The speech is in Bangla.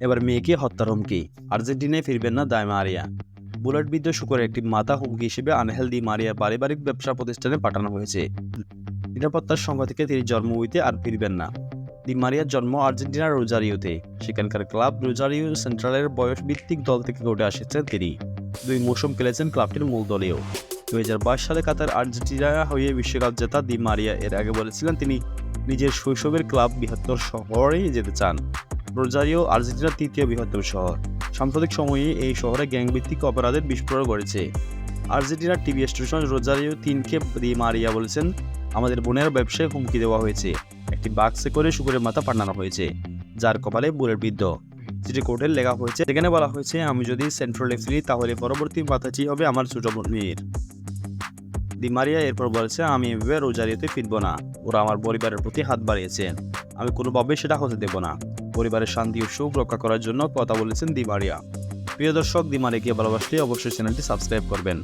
এবার মেয়েকে হত্যার হুমকি। আর্জেন্টিনায় ফিরবেন না দায় মারিয়া। বুলেট বিদ্ধ শুকরের একটি মাথা হুমকি হিসেবে আনহেল দি মারিয়া পারিবারিক ব্যবসা প্রতিষ্ঠানে পাঠানো হয়েছে। নিরাপত্তার সংখ্যা থেকে তিনি জন্মভূমিতে আর ফিরবেন না। দি মারিয়ার জন্ম আর্জেন্টিনার রোজারিওতে। সেখানকার ক্লাব রোজারিও সেন্ট্রালের বয়স ভিত্তিক দল থেকে উঠে আসছেন তিনি। দুই মৌসুম খেলেছেন ক্লাবটির মূল দলেও। বাইশ সালে কাতার আর্জেন্টিনা হয়ে বিশ্বকাপ জেতা দি মারিয়া। এর আগে বলেছিলেন তিনি, নিজের শৈশবের ক্লাব বৃহত্তর শহরে যেতে চান। রোজারিও আর্জেন্টিনার তৃতীয় বৃহত্তম শহর। সাম্প্রতিক সময়ে এই শহরে গ্যাংভিত্তিক অপরাধের বিস্ফোরণ ঘটেছে। আর্জেন্টিনার টিভি স্টেশন রোজারিও তিনকে মারিয়া বলেছেন, আমাদের বোনের ব্যবসায় হুমকি দেওয়া হয়েছে। একটি বাক্সে করে শুকুরের মাথা পাঠানো হয়েছে, যার কপালে বুলেট বিদ্ধ। যেটি কোর্টের লেখা হয়েছে, সেখানে বলা হয়েছে, আমি যদি সেন্ট্রালে ফিরি তাহলে পরবর্তী মাথাটি হবে আমার ছোট মেয়ের দি মারিয়া এরপর বলেছে, আমি এভাবে রোজারিওতে ফিরবো না। ওরা আমার পরিবারের প্রতি হাত বাড়িয়েছেন। আমি কোনোভাবেই সেটা হতে দেব না। পরিবারের শান্তি ও সুখ রক্ষা করার জন্য কথা বলেছেন দিমারিয়া। প্রিয় দর্শক, দিমারিয়াকে ভালোবাসলে অবশ্যই চ্যানেলটি সাবস্ক্রাইব করবেন।